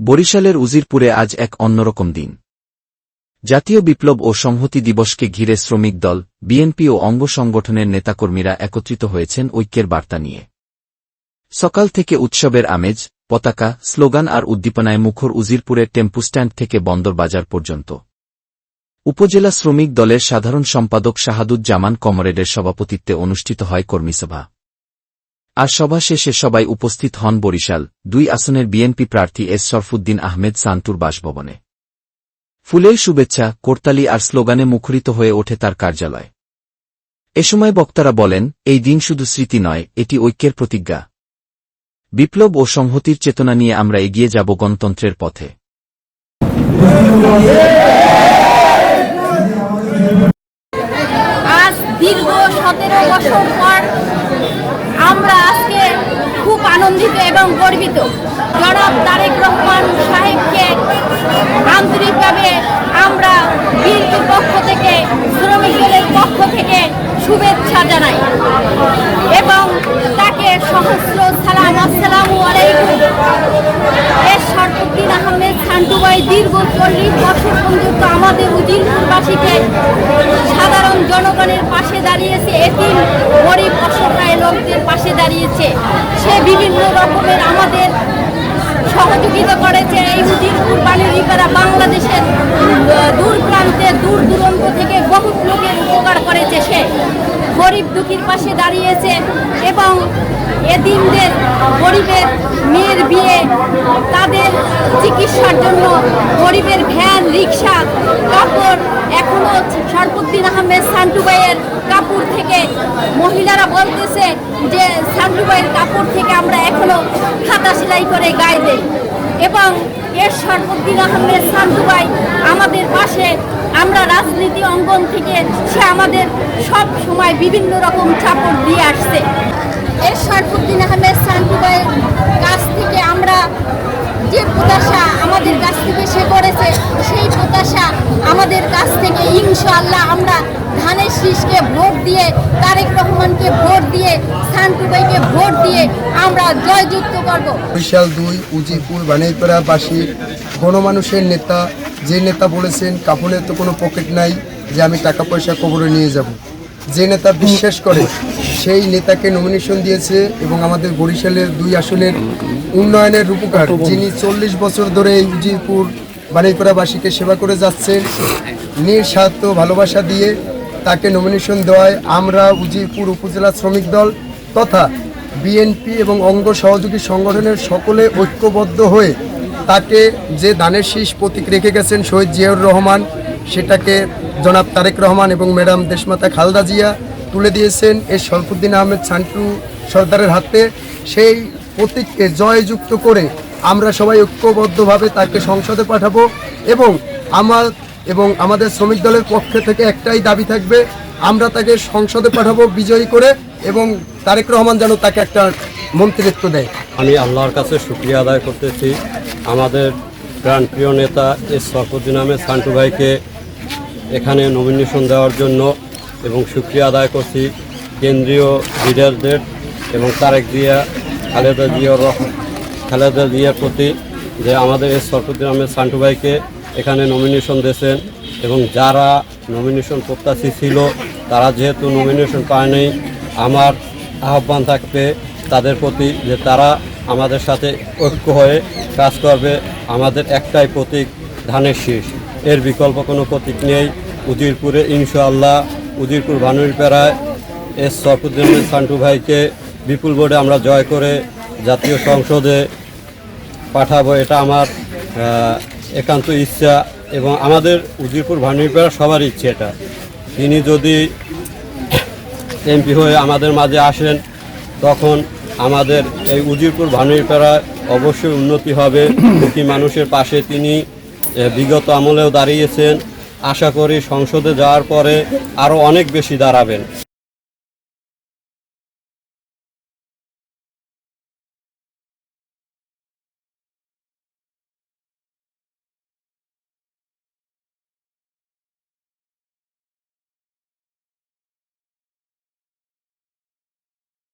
বরিশালের উজিরপুরে আজ এক অন্যরকম দিন। জাতীয় বিপ্লব ও সংহতি দিবসকে ঘিরে শ্রমিক দল, বিএনপি ও অঙ্গ সংগঠনের নেতাকর্মীরা একত্রিত হয়েছেন ঐক্যের বার্তা নিয়ে। সকাল থেকে উৎসবের আমেজ, পতাকা, স্লোগান আর উদ্দীপনায় মুখর উজিরপুরের টেম্পু স্ট্যান্ড থেকে বন্দর বাজার পর্যন্ত। উপজেলা শ্রমিক দলের সাধারণ সম্পাদক শাহাদুজ্জামান কমরেডের সভাপতিত্বে অনুষ্ঠিত হয় কর্মীসভা। আর সভা শেষে সবাই উপস্থিত হন বরিশাল, দুই আসনের বিএনপি প্রার্থী এস শরফুদ্দিন আহমেদ সান্তুর বাসভবনে। ফুলের শুভেচ্ছা, কোরতালি আর স্লোগানে মুখরিত হয়ে ওঠে তার কার্যালয়। এ সময় বক্তারা বলেন, এই দিন শুধু স্মৃতি নয়, এটি ঐক্যের প্রতিজ্ঞা। বিপ্লব ও সংহতির চেতনা নিয়ে আমরা এগিয়ে যাব গণতন্ত্রের পথে। দীর্ঘ সতেরো বছর পর আমরা আজকে খুব আনন্দিত এবং গর্বিত। জনাব তারেক রহমান সাহেবকে আন্তরিকভাবে আমরা বিএনপির পক্ষ থেকে শ্রমিক দলের পক্ষ থেকে শুভেচ্ছা জানাই। এবং তাকে সহস্র সালাম, আসসালামু এর শরফুদ্দিন আহমেদ সান্টুবাই দীর্ঘ চল্লিশ বছর পর্যন্ত আমাদের উজিরপুরবাসীকে সাধারণ জনগণের পাশে দাঁড়িয়েছে, এতিম গরিব অসহায় লোকদের পাশে দাঁড়িয়েছে। সে বিভিন্ন রকমের আমাদের সহযোগিতা করেছে এই উজিরপুর বাণিজ্যিকারা বাংলাদেশের দূর প্রান্তে, দূর দূরান্ত থেকে বহু লোকের উপকার করেছে। সে গরিব দুঃখীর পাশে দাঁড়িয়েছে এবং এদিনদের গরিবের মেয়ের বিয়ে চিকিৎসার জন্য গরিবের ভ্যান রিক্সা কাপড় এখনও শরফুদ্দিন আহমেদ সান্টুবাইয়ের কাপড় থেকে মহিলারা বলতেছে যে সান্টুবাইয়ের কাপড় থেকে আমরা এখনও খাতা সেলাই করে গায়ে দেই। এবং এর শরফুদ্দিন আহমেদ সান্টুবাই আমাদের পাশে, আমরা রাজনীতি অঙ্গন থেকে সে আমাদের সব সময় বিভিন্ন রকম চাপড় দিয়ে আসছে। এর শরফুদ্দিন আহমেদ সান্টুবাইয়ের কাছ থেকে আমরা প্রত্যাশা আমাদের কাছ থেকে সে করেছে, সেই প্রত্যাশা আমাদের কাছ থেকে ইনশাআল্লাহ আমরা ধানের শীষকে ভোট দিয়ে, তারেক রহমানকে ভোট দিয়ে সান্টুবাইকে ভোট দিয়ে আমরা জয়যুক্ত করব। বিশাল দুই উজিপুর বাণিজ্যপাড়াবাসী গণমানুষের নেতা, যে নেতা বলেছেন কাপড়ের তো কোনো পকেট নাই যে আমি টাকা পয়সা কবরে নিয়ে যাব। যে নেতা বিশ্বাস করে, সেই নেতাকে নমিনেশন দিয়েছে এবং আমাদের বরিশালের দুই আসনের উন্নয়নের রূপকার, যিনি চল্লিশ বছর ধরে উজিরপুর বাণিজ্যপাড়াবাসীকে সেবা করে যাচ্ছেন নিঃস্বার্থ ভালোবাসা দিয়ে তাকে নমিনেশন দেওয়ায় আমরা উজিরপুর উপজেলা শ্রমিক দল তথা বিএনপি এবং অঙ্গ সহযোগী সংগঠনের সকলে ঐক্যবদ্ধ হয়ে তাকে যে দানের শীষ প্রতীক রেখে গেছেন শহীদ জিয়াউর রহমান, সেটাকে জনাব তারেক রহমান এবং ম্যাডাম দেশমাতা খালদা জিয়া তুলে দিয়েছেন এর শরফুদ্দিন আহমেদ সান্টু সর্দারের হাতে। সেই প্রতীককে জয়যুক্ত করে আমরা সবাই ঐক্যবদ্ধভাবে তাকে সংসদে পাঠাবো এবং আমার এবং আমাদের শ্রমিক দলের পক্ষ থেকে একটাই দাবি থাকবে, আমরা তাকে সংসদে পাঠাবো বিজয়ী করে এবং তারেক রহমান যেন তাকে একটা মন্ত্রিত্ব দেয়। আমি আল্লাহর কাছে শুক্রিয়া আদায় করতেছি। আমাদের প্রাণপ্রিয় নেতা এস সরফুদ্দিন আহমেদ সান্টু ভাইকে এখানে নমিনেশন দেওয়ার জন্য এবং শুক্রিয়া আদায় করছি কেন্দ্রীয় লিডারদের এবং তারেক জিয়া, খালেদা জিয়ার খালেদা জিয়ার প্রতি যে আমাদের এস সরফুদ্দিন আহমেদ সান্টু ভাইকে এখানে নমিনেশন দিয়েছেন এবং যারা নমিনেশন প্রত্যাশী ছিল, তারা যেহেতু নমিনেশন পায়নি আমার আহ্বান থাকবে তাদের প্রতি যে তারা আমাদের সাথে ঐক্য হয়ে কাজ করবে। আমাদের একটাই প্রতীক, ধানের শীষ। এর বিকল্প কোনো প্রতীক নেই। উজিরপুরে ইনশাআল্লাহ উজিরপুর ভানুরপাড়ায় এস সরফুদ্দিন সান্টু ভাইকে বিপুল বোর্ডে আমরা জয় করে জাতীয় সংসদে পাঠাবো, এটা আমার একান্ত ইচ্ছা এবং আমাদের উজিরপুর ভানুরপাড়া সবার ইচ্ছে এটা। তিনি যদি এমপি হয়ে আমাদের মাঝে আসেন, তখন আমাদের এই উজিরপুর ভানুরপাড়ায় অবশ্যই উন্নতি হবে। দুটি মানুষের পাশে তিনি বিগত আমলেও দাঁড়িয়েছেন। আশা করি সংসদে যাওয়ার পরে আরও অনেক বেশি দাঁড়াবেন।